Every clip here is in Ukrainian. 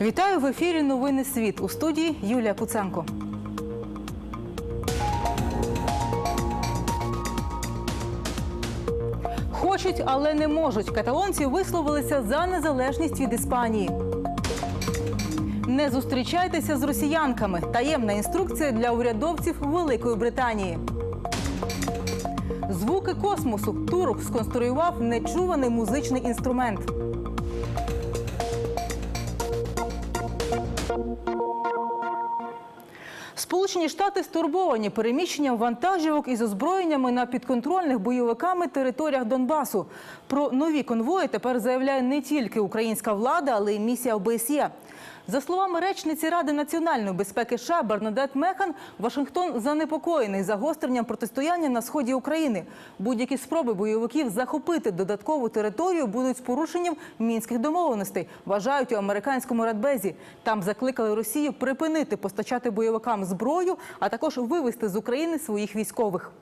Вітаю в ефірі Новини Світ у студії Юлія Куценко. Хочуть, але не можуть. Каталонці висловилися за незалежність від Іспанії. Не зустрічайтеся з росіянками. Таємна інструкція для урядовців Великої Британії. Звуки космосу. Турок сконструював нечуваний музичний інструмент. Сполучені Штати стурбовані переміщенням вантажівок із озброєннями на підконтрольних бойовиками територіях Донбасу. Про нові конвої тепер заявляє не тільки українська влада, але й місія ОБСЄ. За словами речниці Ради національної безпеки США Бернадет Механ, Вашингтон занепокоєний загостренням протистояння на сході України. Будь-які спроби бойовиків захопити додаткову територію будуть з порушенням мінських домовленостей, вважають у американському радбезі. Там закликали Росію припинити постачати бойовикам зброю, а також вивести з України своїх військових.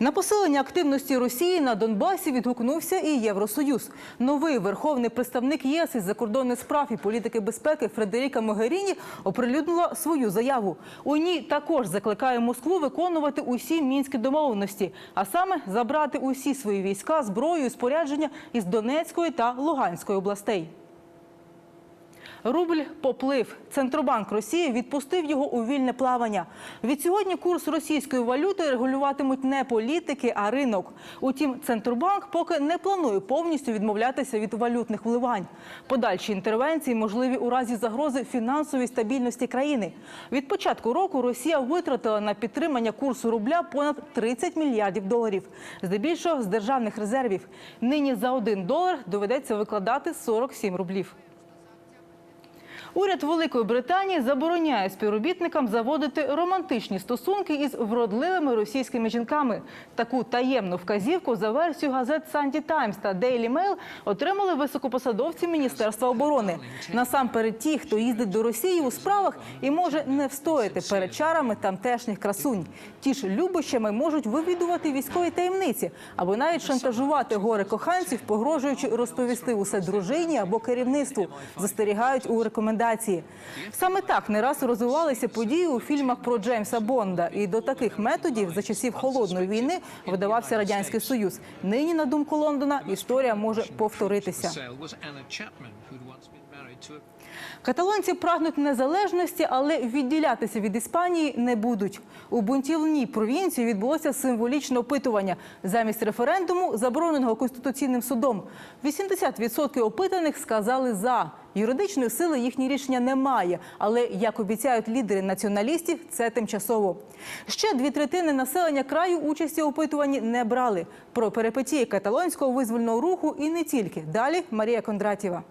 На посилення активності Росії на Донбасі відгукнувся і Євросоюз. Новий верховний представник ЄС із закордонних справ і політики безпеки Фредеріка Могеріні оприлюднила свою заяву. У ній також закликає Москву виконувати усі мінські домовленості, а саме забрати усі свої війська, зброю і спорядження із Донецької та Луганської областей. Рубль поплив. Центробанк Росії відпустив його у вільне плавання. Від сьогодні курс російської валюти регулюватимуть не політики, а ринок. Утім, Центробанк поки не планує повністю відмовлятися від валютних вливань. Подальші інтервенції можливі у разі загрози фінансовій стабільності країни. Від початку року Росія витратила на підтримання курсу рубля понад 30 мільярдів доларів, здебільшого з державних резервів. Нині за один долар доведеться викладати 47 рублів. Уряд Великої Британії забороняє співробітникам заводити романтичні стосунки із вродливими російськими жінками. Таку таємну вказівку за версією газет Sunday Times та Daily Mail отримали високопосадовці Міністерства оборони. Насамперед ті, хто їздить до Росії у справах і може не встояти перед чарами тамтешніх красунь. Ті ж любощами можуть вивідувати військові таємниці або навіть шантажувати гори коханців, погрожуючи розповісти усе дружині або керівництву. Застерігають у рекомендації. Саме так не раз розвивалися події у фільмах про Джеймса Бонда. І до таких методів за часів холодної війни видавався радянський союз. Нині, на думку Лондона, історія може повторитися. Каталонці прагнуть незалежності, але відділятися від Іспанії не будуть. У бунтівній провінції відбулося символічне опитування замість референдуму, забороненого конституційним судом. 80% опитаних сказали за. Юридичної сили їхнє рішення немає, але як обіцяють лідери націоналістів, це тимчасово. Ще дві третини населення краю участі у опитуванні не брали. Про перипетії каталонського визвольного руху і не тільки. Далі Марія Кондратєва.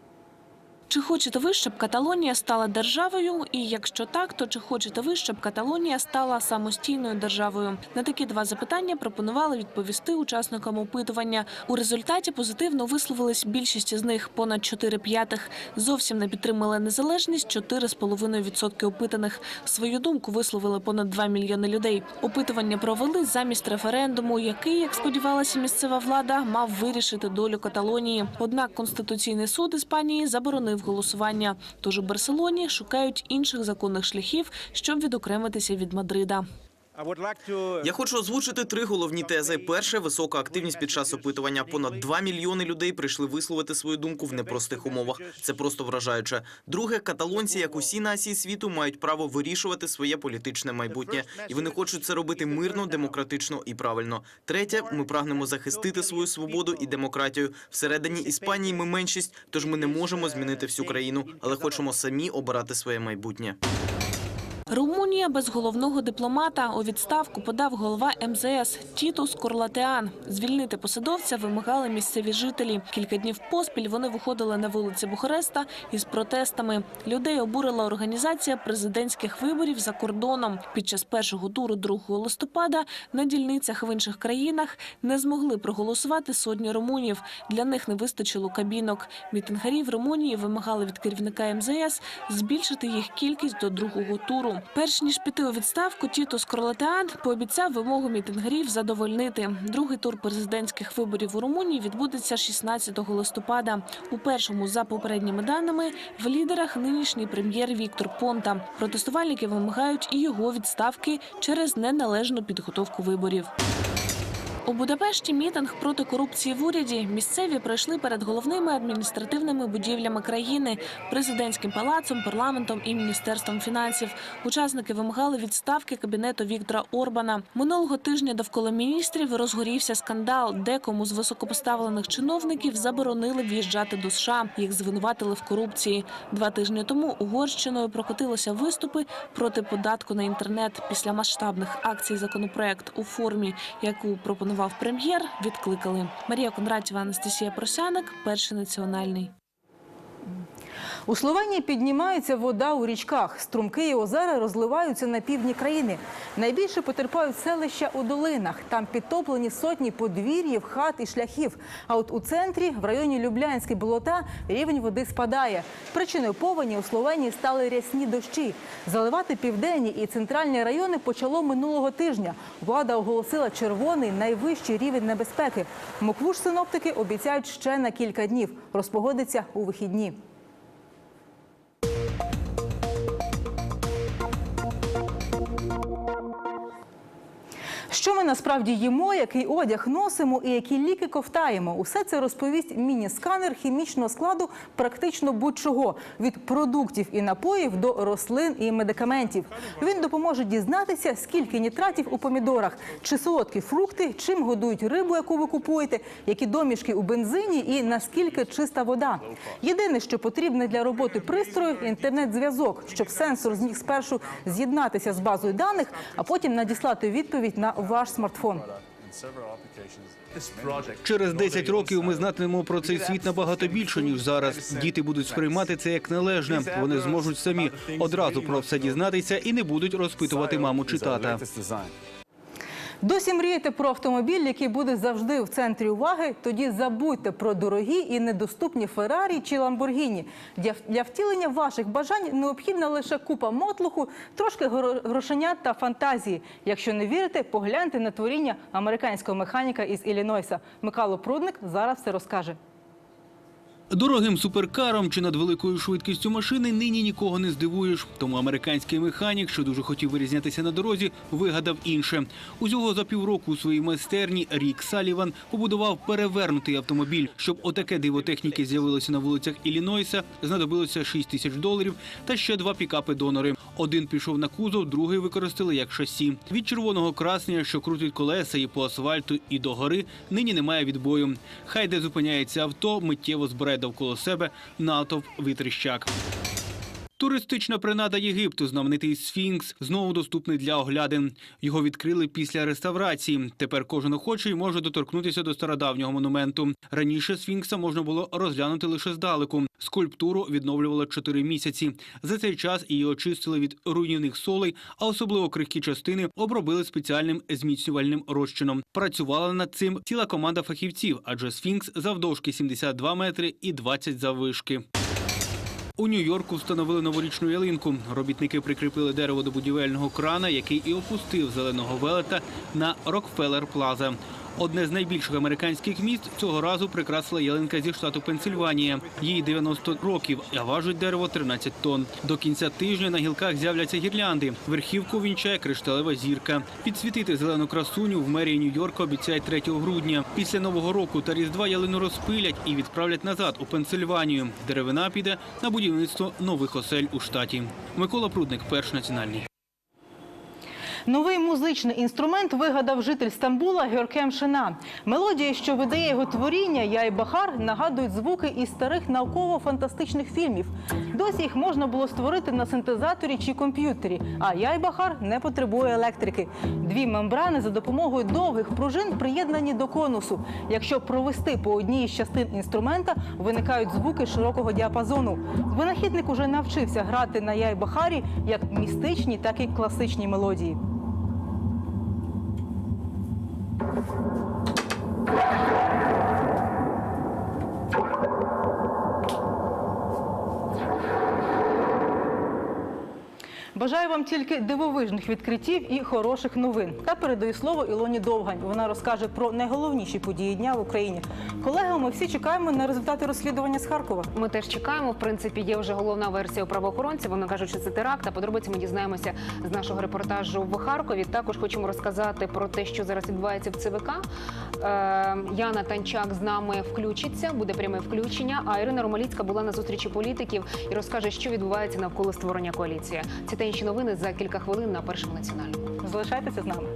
Чи хочете ви, щоб Каталонія стала державою? І якщо так, то чи хочете ви, щоб Каталонія стала самостійною державою? На такі два запитання пропонували відповісти учасникам опитування. У результаті позитивно висловились більшість з них понад 4 п'ятих. Зовсім не підтримали незалежність 4,5% опитаних. Свою думку висловили понад 2 мільйони людей. Опитування провели замість референдуму, який, як сподівалася місцева влада, мав вирішити долю Каталонії. Однак Конституційний суд Іспанії заборонив голосування. Тож у Барселоні шукають інших законних шляхів, щоб відокремитися від Мадрида. Я хочу озвучити три головні тези. Перше висока активність під час опитування. Понад 2 мільйони людей прийшли висловити свою думку в непростих умовах. Це просто вражаюче. Друге, каталонці, як усі нації світу, мають право вирішувати своє політичне майбутнє, і вони хочуть це робити мирно, демократично і правильно. Третє, ми прагнемо захистити свою свободу і демократію. Всередині Іспанії ми меншість, тож ми не можемо змінити всю країну, але хочемо самі обирати своє майбутнє. Румунія без головного дипломата у відставку подав голова МЗС Тітус Корлатеан. Звільнити посадовця вимагали місцеві жителі. Кілька днів поспіль вони виходили на вулиці Бухареста із протестами. Людей обурила організація президентських виборів за кордоном. Під час першого туру 2 листопада на дільницях в інших країнах не змогли проголосувати сотні румунів. Для них не вистачило кабінок. Мітингарі в Румунії вимагали від керівника МЗС збільшити їх кількість до другого туру. Перш ніж піти у відставку, Тіто Скорлатеан пообіцяв вимогу мітингарів задовольнити. Другий тур президентських виборів у Румунії відбудеться 16 листопада. У першому, за попередніми даними, в лідерах нинішній прем'єр Віктор Понта. Протестувальники вимагають і його відставки через неналежну підготовку виборів. У Будапешті мітинг проти корупції в уряді. Місцеві пройшли перед головними адміністративними будівлями країни, президентським палацом, парламентом і міністерством фінансів. Учасники вимагали відставки кабінету Віктора Орбана. Минулого тижня довкола міністрів розгорівся скандал. Декому з високопоставлених чиновників заборонили в'їжджати до США. Їх звинуватили в корупції. Два тижні тому Угорщиною прокотилися виступи проти податку на інтернет. Після масштабних акцій законопроект у формі, яку пропонував прем'єр, відкликали. Марія Кондратєва, Анастасія Просяник, перший національний. У Словенії піднімається вода у річках. Струмки і озера розливаються на півдні країни. Найбільше потерпають селища у долинах. Там підтоплені сотні подвір'їв, хат і шляхів. А от у центрі, в районі Люблянське болота, рівень води спадає. Причиною повені у Словенії стали рясні дощі. Заливати південні і центральні райони почало минулого тижня. Влада оголосила червоний найвищий рівень небезпеки. Моквуш синоптики обіцяють ще на кілька днів. Розпогодиться у вихідні. Що ми насправді їмо, який одяг носимо і які ліки ковтаємо? Усе це розповість міні-сканер хімічного складу практично будь-чого від продуктів і напоїв до рослин і медикаментів. Він допоможе дізнатися, скільки нітратів у помідорах, чи солодкі фрукти, чим годують рибу, яку ви купуєте, які домішки у бензині і наскільки чиста вода. Єдине, що потрібне для роботи пристрою інтернет-зв'язок, щоб сенсор зміг спершу з'єднатися з базою даних, а потім надіслати відповідь на ваш смартфон. Через 10 років ми знатимемо про цей світ набагато більше ніж зараз. Діти будуть сприймати це як належне. Вони зможуть самі одразу про все дізнатися і не будуть розпитувати маму чи тата. Досі мрієте про автомобіль, який буде завжди в центрі уваги. Тоді забудьте про дорогі і недоступні Феррарі чи Ламборгіні. Для, втілення ваших бажань необхідна лише купа мотлуху, трошки гро- грошенят та фантазії. Якщо не вірите, погляньте на творіння американського механіка із Іллінойса. Микало Прудник зараз все розкаже. Дорогим суперкаром чи над великою швидкістю машини нині нікого не здивуєш. Тому американський механік, що дуже хотів вирізнятися на дорозі, вигадав інше. Усього за півроку у своїй майстерні Рік Саліван побудував перевернутий автомобіль. Щоб отаке диво техніки з'явилося на вулицях Іллінойса, знадобилося 6 тисяч доларів та ще два пікапи-донори. Один пішов на кузов, другий використали як шасі. Від червоного красення, що крутить колеса і по асфальту, і до гори, нині немає відбою. Хай де зупиняється авто, миттєво збирає довкола себе натовп витріщак. Туристична принада Єгипту, знаменитий Сфінкс, знову доступний для оглядин. Його відкрили після реставрації. Тепер кожен охочий може доторкнутися до стародавнього монументу. Раніше Сфінкса можна було розглянути лише здалеку. Скульптуру відновлювали чотири місяці. За цей час її очистили від руйнівних солей, а особливо крихкі частини обробили спеціальним зміцнювальним розчином. Працювала над цим ціла команда фахівців, адже Сфінкс завдовжки 72 метри і 20 заввишки. У Нью-Йорку встановили новорічну ялинку. Робітники прикріпили дерево до будівельного крана, який і опустив зеленого велета на Рокфеллер Плаза. Одне з найбільших американських міст цього разу прикрасила ялинка зі штату Пенсильванія. Їй 90 років, а важить дерево 13 тонн. До кінця тижня на гілках з'являться гірлянди. Верхівку вінчає кришталева зірка. Підсвітити зелену красуню в мерії Нью-Йорка обіцяють 3 грудня. Після нового року та різдва ялину розпилять і відправлять назад у Пенсильванію. Деревина піде на будівництво нових осель у штаті. Микола Прудник, перший національний. Новий музичний інструмент вигадав житель Стамбула Георкем Шина. Мелодії, що видає його творіння Я і Бахар, нагадують звуки із старих науково-фантастичних фільмів. Досі їх можна було створити на синтезаторі чи комп'ютері. А Я і Бахар не потребує електрики. Дві мембрани за допомогою довгих пружин приєднані до конусу. Якщо провести по одній із частин інструмента, виникають звуки широкого діапазону. Винахідник уже навчився грати на Я і Бахарі як містичні, так і класичні мелодії. Thank you. Бажаю вам тільки дивовижних відкриттів і хороших новин. Та передаю слово Ілоні Довгань. Вона розкаже про найголовніші події дня в Україні. Колеги, ми всі чекаємо на результати розслідування з Харкова. Ми теж чекаємо. В принципі, є вже головна версія у правоохоронців. Вони кажуть, що це теракт. А подробиці ми дізнаємося з нашого репортажу в Харкові. Також хочемо розказати про те, що зараз відбувається в ЦВК. Е, Яна Танчак з нами включиться, буде пряме включення. А Ірина Ромаліцька була на зустрічі політиків і розкаже, що відбувається навколо створення коаліції. Ці та інші новини за кілька хвилин на першому національному. Залишайтеся з нами.